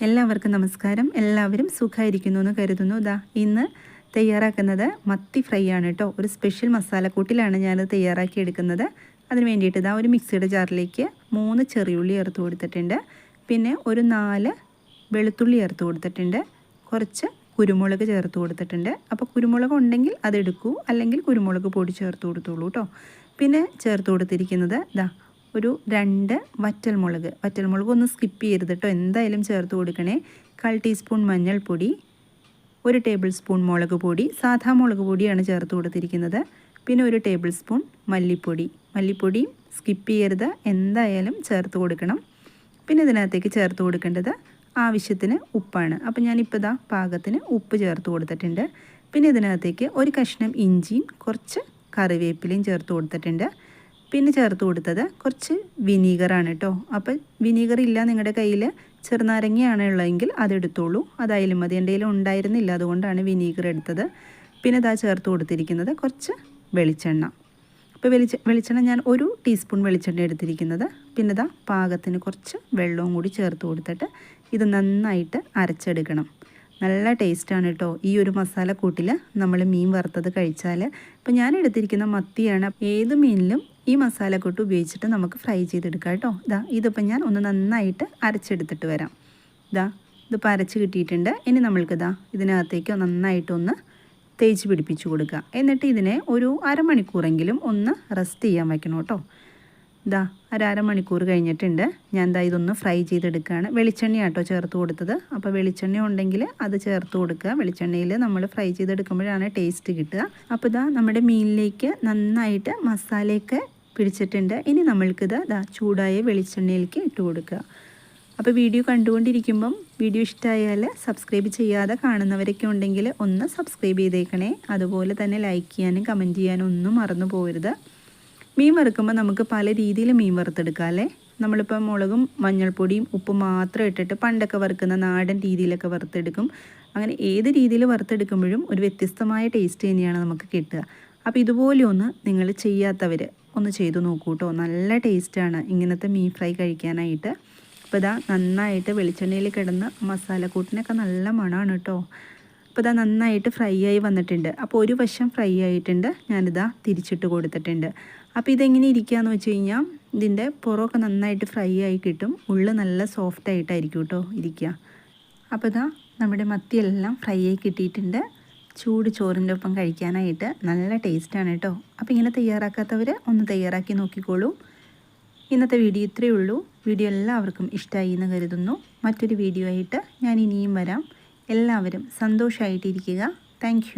എല്ലാവർക്കും നമസ്കാരം. എല്ലാവരും സുഖമായിരിക്കുന്നു എന്ന് കരുതുന്നു. ഇതാ ഇന്ന് തയ്യാറാക്കുന്നത് മത്തി ഫ്രൈ ആണ് കേട്ടോ. ഒരു സ്പെഷ്യൽ മസാലക്കൂട്ടിലാണ് ഞാനത് തയ്യാറാക്കി എടുക്കുന്നത്. അതിന് വേണ്ടിയിട്ട് ഇതാ ഒരു മിക്സിയുടെ ജാറിലേക്ക് മൂന്ന് ചെറിയുള്ളി ചേർത്ത് കൊടുത്തിട്ടുണ്ട്. പിന്നെ ഒരു നാല് വെളുത്തുള്ളി ചേർത്ത് കൊടുത്തിട്ടുണ്ട്. കുറച്ച് കുരുമുളക് ചേർത്ത് കൊടുത്തിട്ടുണ്ട്. അപ്പോൾ കുരുമുളക് ഉണ്ടെങ്കിൽ അതെടുക്കൂ അല്ലെങ്കിൽ കുരുമുളക് പൊടി ചേർത്ത് കൊടുത്തോളൂ കേട്ടോ. പിന്നെ ചേർത്ത് കൊടുത്തിരിക്കുന്നത് ഇതാ ഒരു രണ്ട് വറ്റൽമുളക്. വറ്റൽമുളക് ഒന്ന് സ്കിപ്പ് ചെയ്യരുത് കേട്ടോ എന്തായാലും ചേർത്ത് കൊടുക്കണേ. കാൽ ടീസ്പൂൺ മഞ്ഞൾപ്പൊടി ഒരു ടേബിൾ സ്പൂൺ മുളക് പൊടി. സാധാ മുളക് പൊടിയാണ് ചേർത്ത് കൊടുത്തിരിക്കുന്നത്. പിന്നെ ഒരു ടേബിൾ സ്പൂൺ മല്ലിപ്പൊടി. മല്ലിപ്പൊടിയും സ്കിപ്പ് ചെയ്യരുത്. എന്തായാലും ചേർത്ത് കൊടുക്കണം. പിന്നെ ഇതിനകത്തേക്ക് ചേർത്ത് കൊടുക്കേണ്ടത് ആവശ്യത്തിന് ഉപ്പാണ്. അപ്പോൾ ഞാനിപ്പോൾ ഇതാ പാകത്തിന് ഉപ്പ് ചേർത്ത് കൊടുത്തിട്ടുണ്ട്. പിന്നെ ഇതിനകത്തേക്ക് ഒരു കഷ്ണം ഇഞ്ചിയും കുറച്ച് കറിവേപ്പിലയും ചേർത്ത് കൊടുത്തിട്ടുണ്ട്. പിന്നെ ചേർത്ത് കൊടുത്തത് കുറച്ച് വിനീഗറാണ് കേട്ടോ. അപ്പം വിനീഗർ ഇല്ല നിങ്ങളുടെ കയ്യിൽ ചെറുനാരങ്ങയാണ് ഉള്ളതെങ്കിൽ അതെടുത്തോളൂ. അതായാലും മതി. എന്റെ കയ്യിൽ ഉണ്ടായിരുന്നില്ല അതുകൊണ്ടാണ് വിനീഗർ എടുത്തത്. പിന്നെ ഇതാ ചേർത്ത് കൊടുത്തിരിക്കുന്നത് കുറച്ച് വെളിച്ചെണ്ണ. അപ്പോൾ വെളിച്ച വെളിച്ചെണ്ണ ഞാൻ ഒരു ടീസ്പൂൺ വെളിച്ചെണ്ണ എടുത്തിരിക്കുന്നത്. പിന്നെ ഇതാ പാകത്തിന് കുറച്ച് വെള്ളവും കൂടി ചേർത്ത് കൊടുത്തിട്ട് ഇത് നന്നായിട്ട് അരച്ചെടുക്കണം. നല്ല ടേസ്റ്റാണ് കേട്ടോ. ഈ ഒരു മസാല കൂട്ടിൽ നമ്മൾ മീൻ വറുത്തത് കഴിച്ചാൽ ഇപ്പോൾ ഞാൻ എടുത്തിരിക്കുന്ന മത്തിയാണ്. ഏത് മീനിലും ഈ മസാലക്കൂട്ട് ഉപയോഗിച്ചിട്ട് നമുക്ക് ഫ്രൈ ചെയ്തെടുക്കാം കേട്ടോ. ഇതാ ഇതിപ്പോൾ ഞാൻ ഒന്ന് നന്നായിട്ട് അരച്ചെടുത്തിട്ട് വരാം. ഇതാ ഇതിപ്പോൾ അരച്ച് കിട്ടിയിട്ടുണ്ട്. ഇനി നമ്മൾക്കിതാ ഇതിനകത്തേക്ക് നന്നായിട്ടൊന്ന് തേച്ച് പിടിപ്പിച്ച് കൊടുക്കുക എന്നിട്ട് ഇതിനെ ഒരു അരമണിക്കൂറെങ്കിലും ഒന്ന് റെസ്റ്റ് ചെയ്യാൻ വയ്ക്കണം കേട്ടോ. ഇതാ ഒരു അരമണിക്കൂർ കഴിഞ്ഞിട്ടുണ്ട്. ഞാൻ ദാ ഇതൊന്ന് ഫ്രൈ ചെയ്തെടുക്കുകയാണ്. വെളിച്ചെണ്ണ വെളിച്ചെണ്ണയാട്ടോ ചേർത്ത് കൊടുത്തത്. അപ്പോൾ വെളിച്ചെണ്ണ ഉണ്ടെങ്കിൽ അത് ചേർത്ത് കൊടുക്കുക. വെളിച്ചെണ്ണയിൽ നമ്മൾ ഫ്രൈ ചെയ്തെടുക്കുമ്പോഴാണ് ടേസ്റ്റ് കിട്ടുക. അപ്പോൾ ഇതാ നമ്മുടെ മീനിലേക്ക് നന്നായിട്ട് മസാലയൊക്കെ പിടിച്ചിട്ടുണ്ട്. ഇനി നമ്മൾക്കിത് ഇതാ ചൂടായ വെളിച്ചെണ്ണയിലേക്ക് ഇട്ട് കൊടുക്കുക. അപ്പോൾ വീഡിയോ കണ്ടുകൊണ്ടിരിക്കുമ്പം വീഡിയോ ഇഷ്ടമായാൽ സബ്സ്ക്രൈബ് ചെയ്യാതെ കാണുന്നവരൊക്കെ ഉണ്ടെങ്കിൽ ഒന്ന് സബ്സ്ക്രൈബ് ചെയ്തേക്കണേ. അതുപോലെ തന്നെ ലൈക്ക് ചെയ്യാനും കമന്റ് ചെയ്യാനും ഒന്നും മറന്നു പോകരുത്. മീൻ വറുക്കുമ്പോൾ നമുക്ക് പല രീതിയിൽ മീൻ വറുത്തെടുക്കാം അല്ലേ? നമ്മളിപ്പോൾ മുളകും മഞ്ഞൾപ്പൊടിയും ഉപ്പും മാത്രം ഇട്ടിട്ട് പണ്ടൊക്കെ വറുക്കുന്ന നാടൻ രീതിയിലൊക്കെ വറുത്തെടുക്കും. അങ്ങനെ ഏത് രീതിയിൽ വറുത്തെടുക്കുമ്പോഴും ഒരു വ്യത്യസ്തമായ ടേസ്റ്റ് തന്നെയാണ് നമുക്ക് കിട്ടുക. അപ്പോൾ ഇതുപോലെ ഒന്ന് നിങ്ങൾ ചെയ്യാത്തവർ ഒന്ന് ചെയ്തു നോക്കൂ കേട്ടോ നല്ല ടേസ്റ്റാണ് ഇങ്ങനത്തെ മീൻ ഫ്രൈ കഴിക്കാനായിട്ട്. അപ്പോൾ ഇതാ നന്നായിട്ട് വെളിച്ചെണ്ണയിൽ കിടന്ന് മസാലക്കൂട്ടിനൊക്കെ നല്ല മണമാണ് കേട്ടോ അപ്പോൾ ഇതാ നന്നായിട്ട് ഫ്രൈ ആയി വന്നിട്ടുണ്ട്. അപ്പോൾ ഒരു വശം ഫ്രൈ ആയിട്ടുണ്ട്. ഞാനിതാ തിരിച്ചിട്ട് കൊടുത്തിട്ടുണ്ട്. അപ്പോൾ ഇതെങ്ങനെ ഇരിക്കുകയെന്ന് വെച്ച് കഴിഞ്ഞാൽ ഇതിന്റെ പുറമൊക്കെ നന്നായിട്ട് ഫ്രൈ ആയി കിട്ടും. ഉള്ളു നല്ല സോഫ്റ്റ് ആയിട്ടായിരിക്കും കേട്ടോ ഇരിക്കുക. അപ്പോൾ ഇതാ നമ്മുടെ മത്തിയെല്ലാം ഫ്രൈ ആയി കിട്ടിയിട്ടുണ്ട്. ചൂട് ചോറിന്റെ ഒപ്പം കഴിക്കാനായിട്ട് നല്ല ടേസ്റ്റാണ് കേട്ടോ. അപ്പോൾ ഇങ്ങനെ തയ്യാറാക്കാത്തവർ ഒന്ന് തയ്യാറാക്കി നോക്കിക്കോളൂ. ഇന്നത്തെ വീഡിയോ ഇത്രയേ ഉള്ളൂ. വീഡിയോ എല്ലാവർക്കും ഇഷ്ടമായി എന്ന് കരുതുന്നു. മറ്റൊരു വീഡിയോ ആയിട്ട് ഞാൻ ഇനിയും വരാം. എല്ലാവരും സന്തോഷമായിട്ടിരിക്കുക താങ്ക്